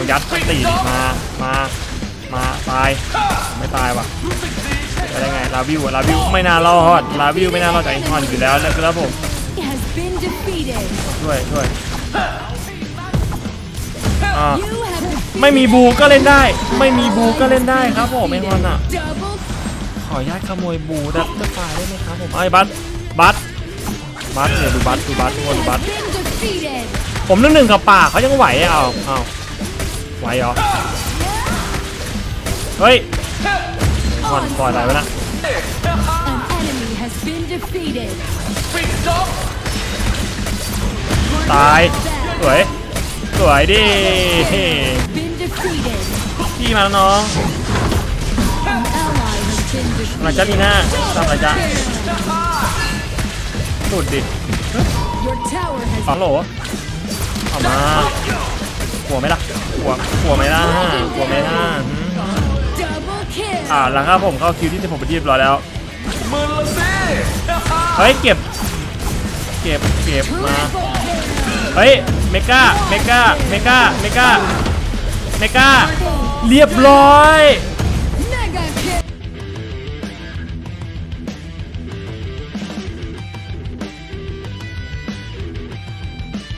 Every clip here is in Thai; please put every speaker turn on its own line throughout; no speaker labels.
เอายัดตีมา มา มาตาย ไม่ตายว่ะจะได้ไง ลาวิวอะลาวิวไม่น่ารอด ลาวิวไม่น่ารอดจากไอ้ฮอนอยู่แล้วนะครับผม
has been defeated.
ช่วยช่วยอ่า
You have defeated
ไม่มีบูก็เล่นได้ ไม่มีบูก็เล่นได้ครับผมไอ้ฮอนอะ
double
ขออนุญาตขโมยบูดับเบิลไฟได้ไหมครับผมไอ้ยบัสบัสบัสเนี่ยดูบัสดูบัสทุกคนดูบัส
been defeated.
ผมนึกหนึ่งกับป่ากเขายังไหวอะเอาเอา ไหวเหรอ เฮ้ยก่อนปล่อยอะไรไว้นะ
An enemy has been defeated.
ตาย สวย สวยดิ
Been defeated.
พี่มาแล้วน้อง
An ally has been
อะไร
defeated.
จ๊ะมีหน้าทำอะไรจ๊ะสุดดิ
Your tower
อ๋อ
has
โหลเอามา หัวไหมล่ะหัวหัวไหมล่ะหัวไหมล่ะหืม
double kill.
อ่าแล้วครับผมเข้าคิวที่16เป็นที่เรียบร้อยแล้ว
มือละสิ
เฮ้ยเก็บ เก็บเก็บมา
Triple kill.
เฮ้ยเมกาเมกาเมกาเมกาเมกาเรียบร้อย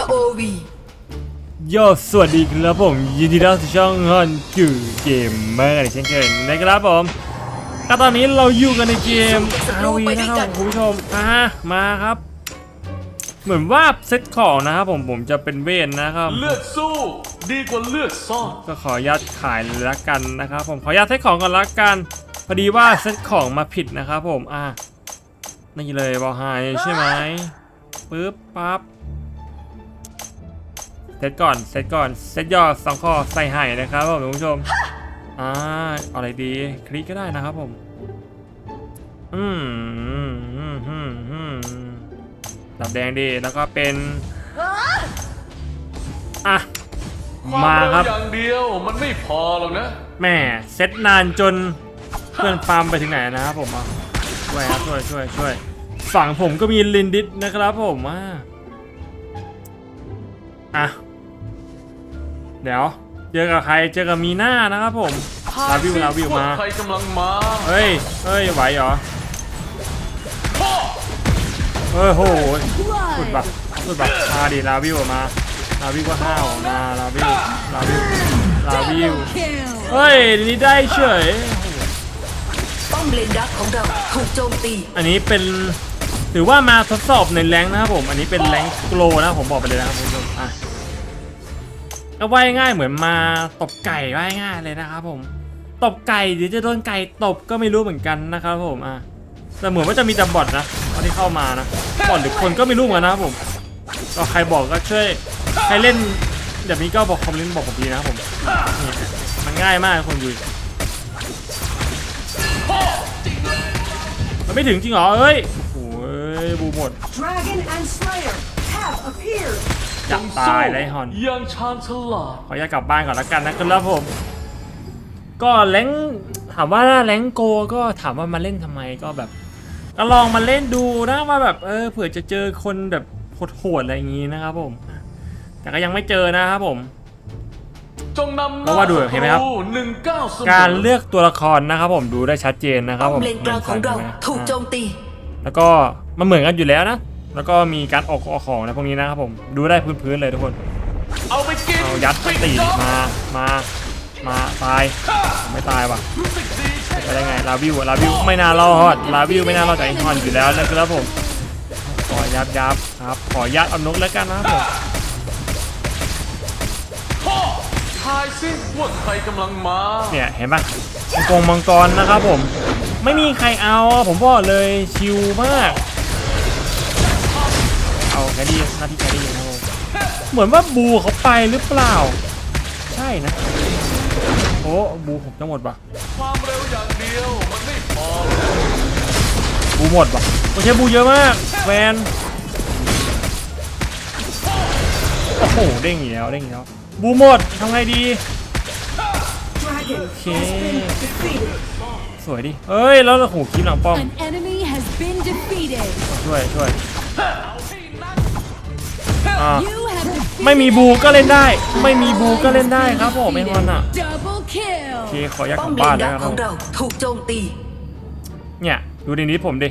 ROV
โยสวัสดีครับผม ยินดีต้อนรับสู่ช่องฮอนกูเกมเมอร์กันอีกเช่นเคยนะครับผมก็ตอนนี้เราอยู่กันในเกม RV นะครับผมคุณผู้ชมอ่ามาครับ เหมือนว่าเซตของนะครับผมผมจะเป็นเวนนะครับ
เลือดสู้ดีกว่าเลือดซ่อน
ก็ขออนุญาตขายเลยละกันนะครับ ผมขออนุญาตเซตของก่อนละกัน พอดีว่าเซตของมาผิดนะครับผมอะนี่เลยบอลไฮใช่ไหมปึ๊บปั๊บ เซตก่อนเซตก่อนเซตยอดสองข้อใส่ไห่นะครับผมคุณผู้ชมอ่าเอาอะไรดีคลิกก็ได้นะครับผมอืมอืมอืมอืมอืมดับแดงดีแล้วก็เป็นอะ
ความ
มา
เร็ว
ครับ
อย่างเดียวมันไม่พอหรอกนะ
แหม่เซตนานจนเพื่อนฟาร์มไปถึงไหนนะครับผมอะช่วยครับช่วยช่วยช่วยฝั่งผมก็มีลินดิสนะครับผมอะอะ เดี๋ยว เจอกับใครเจอกับมีหน้านะครับผมลาวิวลาวิวมา
ใครกำลังมา
เฮ้ยเฮ้ยไหวเหรอเฮ้ยโหสุดแบบสุดแบบมาดิลาวิวมาลาวิวก็ห้าวมาลาวิวลาวิวลาวิวเฮ้ยนี่ได้เฉย
ป้อมเลนดักของเราถูกโจมตี
อันนี้เป็นถือว่ามาทดสอบในแรงนะครับผม อันนี้เป็นแรงโกลนะผมบอกไปเลยนะครับคุณผู้ชมอะ ก็ว่ายง่ายเหมือนมาตบไก่ว่ายง่ายเลยนะครับผมตบไก่เดี๋ยวจะโดนไก่ตบก็ไม่รู้เหมือนกันนะครับผมอะแต่เหมือนว่าจะมีแต่บอทนะตอนที่เข้ามานะบอทหรือคนก็ไม่รู้เหมือนกันนะครับผมก็ใครบอกก็ช่วยใครเล่นแบบนี้ก็บอกคอมเมนต์บอกผมดีนะครับผมมันง่ายมากคนดูมันไม่ถึงจริงเหรอเอ้ยโอ้ยบูหมด
Dragon and Slayer have appeared
จะตายเลยฮอน
ยังชาญฉลาด
ขออนุญาตกลับบ้านก่อนละกันนะครับผม ก็แรงค์ถามว่าแรงค์โกก็ถามว่ามาเล่นทำไมก็แบบก็ลองมาเล่นดูนะว่าแบบเออเผื่อจะเจอคนแบบโหดๆอะไรอย่างงี้นะครับผม แต่ก็ยังไม่เจอนะครับผม
จงนำ
เพราะว่าดูเห็นไหมครับ
หนึ่งเก้าเสมอ
การเลือกตัวละครนะครับผมดูได้ชัดเจนนะครับ
ป้อ
ผมม
เลนกลางของเรา
ห็นไหม
ถูกโจมตี
แล้วก็มันเหมือนกันอยู่แล้วนะ แล้วก็มีการออกออกของนะพวกนี้นะครับผม ดูได้พื้นๆเลยทุกคน
เอาไปกิน
เอายัด
ปิ
ตี
จ๊อบ
มา มา มาตาย ไม่ตายว่ะ
รู้สึกดีใช่
จะได้ไง ลาวิวอะลาวิวไม่น่ารอด ลาวิวไม่น่ารอดจากไอคอนอยู่แล้วนะครับผม ขอยับยับครับ ขอยัดเอานกแล้วกันนะครับผม
พ่อทายสิว่าใครกำลังมา
เนี่ยเห็นปะมังกรมังกรนะครับผม ไม่มีใครเอาอะผมบอกเลยชิลมาก เอาแคดดี้หน้าที่แคดดี้นะครับผมเหมือนว่าบูเขาไปหรือเปล่านะ โอ้บูผมจะหมดปะ
ความเร็วอย่างเดียวมันไม่พอ
บูหมดปะโอเคบูเยอะมากแวนโอ้โหเด้งอีกแล้วเด้งอีกแล้วบูหมดทำไงดีโอเคสวยดิเอ้ย แล้วโอ้โหคลิปหลังป้อม
An enemy has been defeated.
ช่วยช่วย ไม่มีบูก็เล่นได้ ไม่มีบูก็เล่นได้ครับผมไม่ฮอนอะ
Double
โอเค
kill.
ขออยัก
ป้
ก
อ
ลั
ม
บ
เล
บ้าน
น
แล้
ดั
ว
ก
ค
ข
รั
อบงเราถูกโจมตี
เนี่ยดูลินนี้ผมดิ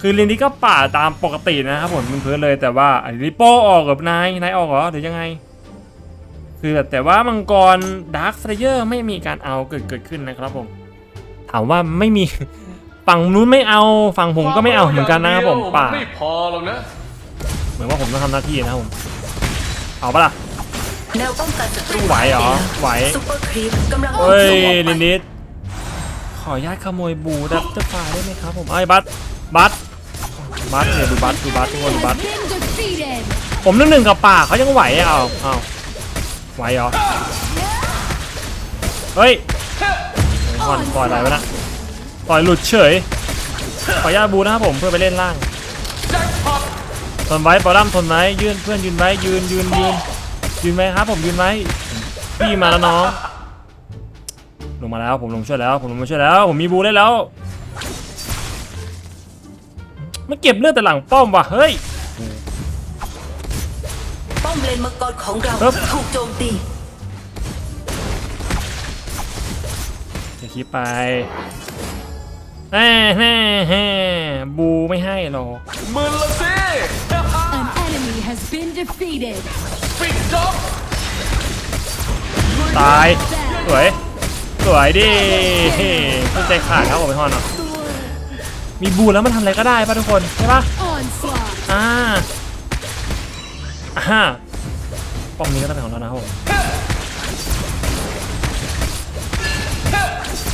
คือลินนี้ก็ป่าตามปกตินะครับผมเพื่อนๆเลยแต่ว่าอันนี้โป้ออกกับนายนายออกเหรอหรือยังไง คือแบบแต่ว่ามังกรดาร์ค a เยอร์ไม่มีการเอาเกิดเกิดขึ้นนะครับผม ถามว่าไม่มีฝั่งนู้นไม่เอาฝั่งผมก็ไม่เอาเหมือนกันนะครับผมป่า
ไม่พอหรอกนะ
เหมือนว่าผมต้องทำหน้าที่นะครับผมเอาปะล่ะ
แนวป้องกันศัตรู
ไหวเหรอไหว
ซุปเปอร์ครีปกำลัง
เฮ้ยลินนิดขออนุญาตขโมยบูดับเตอร์ไฟได้ไหมครับผมไอ้บัสบัสบัสเนี่ยดูบัสดูบัสทุกคนดูบัสผมนึกหนึ่งกับป่าเขายังไหวอะเอาเอาไหวเหรอเฮ้ยก่อนปล่อยอะไรวะนะปล่อยหลุดเฉยขออนุญาตบูนะครับผมเพื่อไปเล่นล่าง ทนไว้ปอดัมทนไว้ยืนเพื่อนยืนไว้ยืนยืนยืนยืนไว้ครับ ผมยืนไว้พี่มาแล้วน้องลงมาแล้วผมลงช่วยแล้ว ผมลงมาช่วยแล้ว ผมมีบูได้แล้วไม่เก็บเลือดแต่หลังป้อมว่ะเฮ้ย
ป้อมเลนมังกรของเรา
ครับ
ถูกโจมตี
จะคิดไปแน่แน่แน่บูไม่ให้หรอก
มือละสิ
An enemy has been defeated.
ปิดจ็อบ
ตาย สวย สวยดิเข้าใจขาดครับผมไปฮอนเนาะมีบูแล้วมันทำอะไรก็ได้ป่ะทุกคนใช่ป่ะ
Onslaught.
อ่าอ่าป้อมนี้ก็ต้องเป็นของเรานะครับผม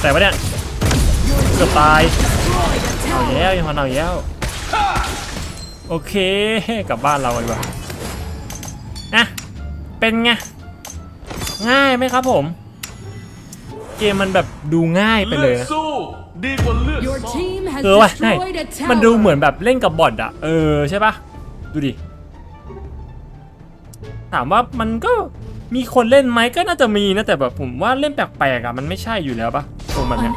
แต่ว่าเนี่ยเกือบตาย เอาแล้วยังมันเอาแล้ว โอเคกลับบ้านเราดีกว่านะเป็นไงง่ายไหมครับผม เกมมันแบบดูง่ายไป
เลื
เล
อยด
นะ
สู้ดีกว่าเลือด
Your
ซ้อม
team has
เออว่ะใช่
destroyed a tower.
มันดูเหมือนแบบเล่นกับบอทอะเออใช่ปะดูดิถามว่ามันก็มีคนเล่นไหมก็น่าจะมีนะแต่แบบผมว่าเล่นแปลกๆอะมันไม่ใช่อยู่แล้วปะตัวมันเนี่ย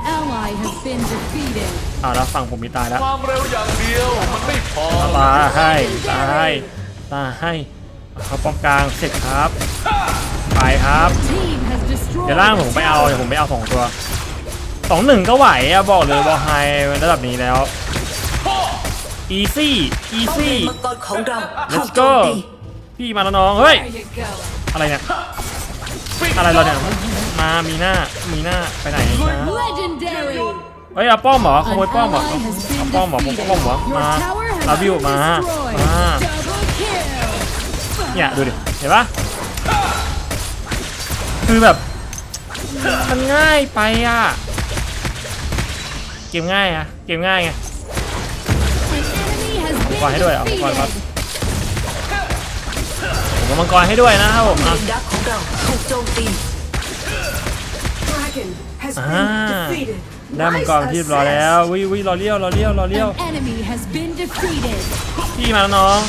An ally has been defeated.
เอาแล้วฝั่งผมมีตายแล้ว
ความเร็วอย่างเดียวมันไม่พอหรอก
ตาให้ตาให้ตาให้เอาป้อมกลางเสร็จครับไปครับ
Team has destroyed.
เดี๋ยวล่าง
a
ผมไปเอา
tower.
เดี๋ยวผมไปเอาสองตัวสองหนึ่งก็ไหวอะบอกเลยบอลไฮระดับนี้แล้วอีซี่อี
ป้อมเล
ซี่
นมังกรของเราถู
let's
กโจ
go
มตี
พี่มาแล้วน้องเฮ้ยอะไรเนี่ยอะไรเราเนี่ย มามีหน้ามีหน้าไปไหนนะ
Legendary.
เฮ้ยเอาป้อมเหรอข
An
โมยป้อมเหรอ
ally has
เอา
been
ป้อมเหรอผม
defeated.
ป้อมเหรอ
Your
มา
tower
ลา
has
วิว
been
มา
destroyed.
มา
Double kill.
เนี่ยดูดิเห็นปะคือแบบ มันง่ายไปอะ เกมง่ายอะ เกมง่ายไง
An enemy has been
ก่อนให้ด้วยเหรอก่อนครับ
defeated.
ผมกำลังกรให้ด้วยนะครับผม
เล
อะ
นดักของเราถูกโจมตี
อ่าได้มังกรที่รอแล้ววิวิรอเลี้ยวรอเลี้ยวรอเลี้ยว
An enemy has been defeated.
พี่มาแล้วน้อง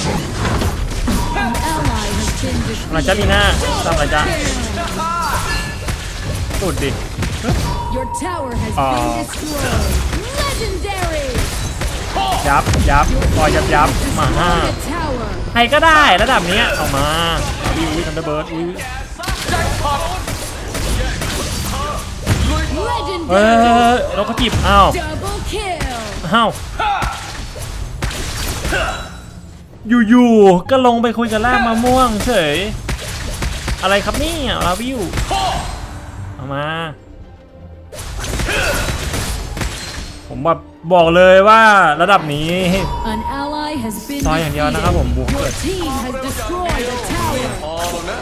An ally has been
ทำอะไร
defeated.
จ๊ะมีหน้าทำอะไรจ๊ะสุดดิ
Your tower has
Ah.
been destroyed. Legendary.
ยับยับคอยยับยับมาห้า
Destroyed a tower.
ใครก็ได้ระดับเนี้ยเอามาเอาวิววิทันเดอร์เบิร์ดวิว เฮ้ย
Legendary.
เราก็จีบอ้าว อ้าว อยู่ๆ ก็ลงไปคุยกับล่ามะม่วงเฉย อะไรครับนี่ลาวิวเอามา ผมแบบบอกเลยว่าระดับนี้ซอยอย่างเดียวนะครับผมบวกเกิด
team has destroyed a tower.
พอหรอกนะ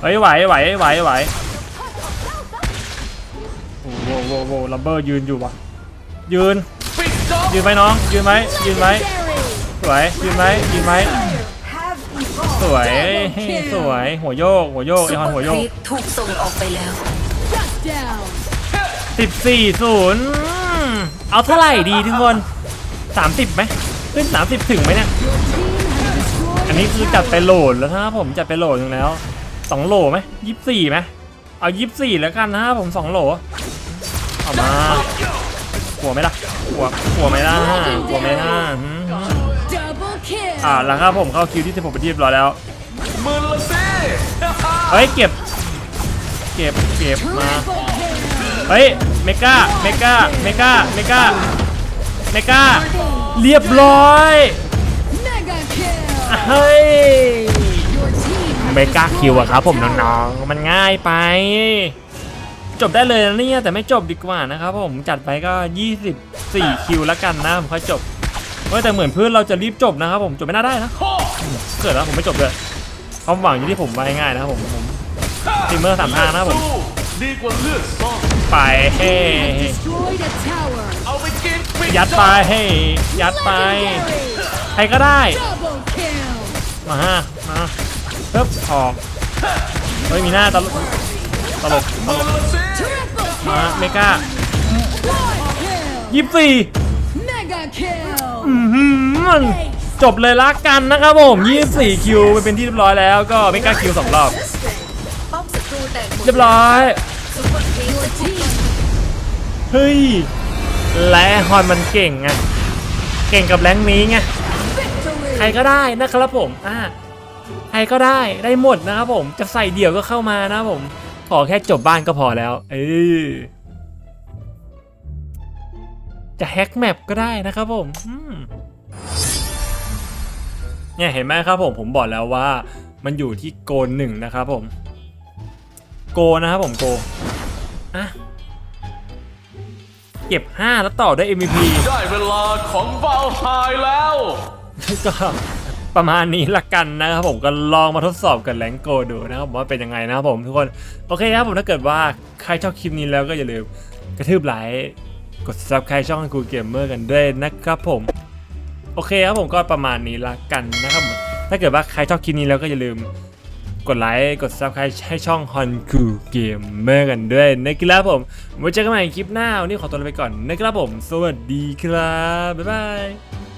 เฮ้ยไหวไหวไหวไหว โอ้โหโว้โหลัมเบอร์ยืนอยู่วะยืน
ปิดจ็อบ
ยืนไหมน้อง ยืนไหมยืนไหม
Legendary.
สวย ยืนไหมยืนไหมสวย สวย หัวโยก หัวโยกไอ
ซุป
ฮอน
เปอ
หัว
ร์
โย
ค
ก
รีปถูกส่งออกไปแล้ว
Shut down.
สิบสี่ศูนย์เอาเท่าไหร่ดีทุกคนสามสิบไหมขึ้นสามสิบถึงไหมเนี่ย
Your team has destroyed
อันนี้
a
คือจัดไป
tower.
โหลดแล้วนะครับผมจัดไปโหลดหนึงแล้วสองโหลไหมยี่สิบสี่ไหมเอายี่สิบสี่แล้วกันนะครับผมสองโหล เอามากลัวไหมล่ะกลัวกลัวไหมล่ะกลัวไหมล่ะหืม
Double kill.
อ่าแล้วครับผมเข้าคิวที่16ไปที่เรียบร้อยแล้ว
มือละสิ
เฮ้ยเก็บ เก็บเก็บมา
Triple kill.
เฮ้ยเมกาเมกาเมกาเมกาเมกาเรียบร้อย
Mega kill.
เฮ้ย
Your team has
เมกาคิวอะครับผม
destroyed a
น้
tower.
องๆมันง่ายไป จบได้เลยนะเนี่ยแต่ไม่จบดีกว่านะครับผมจัดไปก็ 24 คิวแล้วกันนะผมค่อยจบเฮ้ยแต่เหมือนเพื่อนเราจะรีบจบนะครับผมจบไม่น่าได้นะ
ข้อ
เกิดแล้วผมไม่จบเลยความหวังอยู่ที่ผมไว้ง่ายนะครับผมผมทีมเมอร์สามทางนะครับผม
สู้ดีกว่าเลือดซ่อน
ไปเฮ้
Has destroyed a tower.
เอาไปกินปิด
ยัดไปเฮ้ยัดไป
Legendary.
ใครก็ได้
Double kill.
มาฮะมาเพิ่มออกเฮ้ยมีหน้าตลกตลกต
มื
ล
อกละสิ
Triple
มา
kill.
เมกา
Quad kill.
ยี่สิบสี่
Mega kill.
มันจบเลยละกันนะครับผม24คิวไปเป็นที่เรียบร้อยแล้วก็เมกาคิวสองรอบ
ป้อมศัตรูแตกหมด
เรียบร้อย
ซุปเปอร์ครีป
Your team
เฮ้ยและฮอนมันเก่งไงเก่งกับแรงค์นี้ไง
victory.
ใครก็ได้นะครับผมอ่าใครก็ได้ได้หมดนะครับผมจะใส่เดี่ยวก็เข้ามานะครับผม ขอแค่จบบ้านก็พอแล้ว เออจะแฮกแมปก็ได้นะครับผมอืมเนี่ยเห็นไหมครับผมผมบอกแล้วว่า มันอยู่ที่โกนหนึ่งนะครับผม โกนะครับผมโกอะเก็บ 5 แล้วต่อด้วย MVP
ได้เวลาของวาลไฮแล้ว
ก็ ประมาณนี้ละกันนะครับผมก็ลองมาทดสอบกับแรงโกดูนะครับว่าเป็นยังไงนะครับผมทุกคนโอเคครับผมถ้าเกิดว่าใครชอบคลิปนี้แล้วก็อย่าลืมกระทืบไลค์กด subscribe ช่องกูเกมเมอร์กันด้วยนะครับผมโอเคครับผมก็ประมาณนี้ละกันนะครับผมถ้าเกิดว่าใครชอบคลิปนี้แล้วก็อย่าลืมกดไลค์กด subscribe ให้ช่องฮอนคูเกมเมอร์กันด้วยนะครับผมไว้เจอกันใหม่คลิปหน้าวันนี้ขอตัวลาไปก่อนนะครับผม สวัสดีครับบ๊ายบาย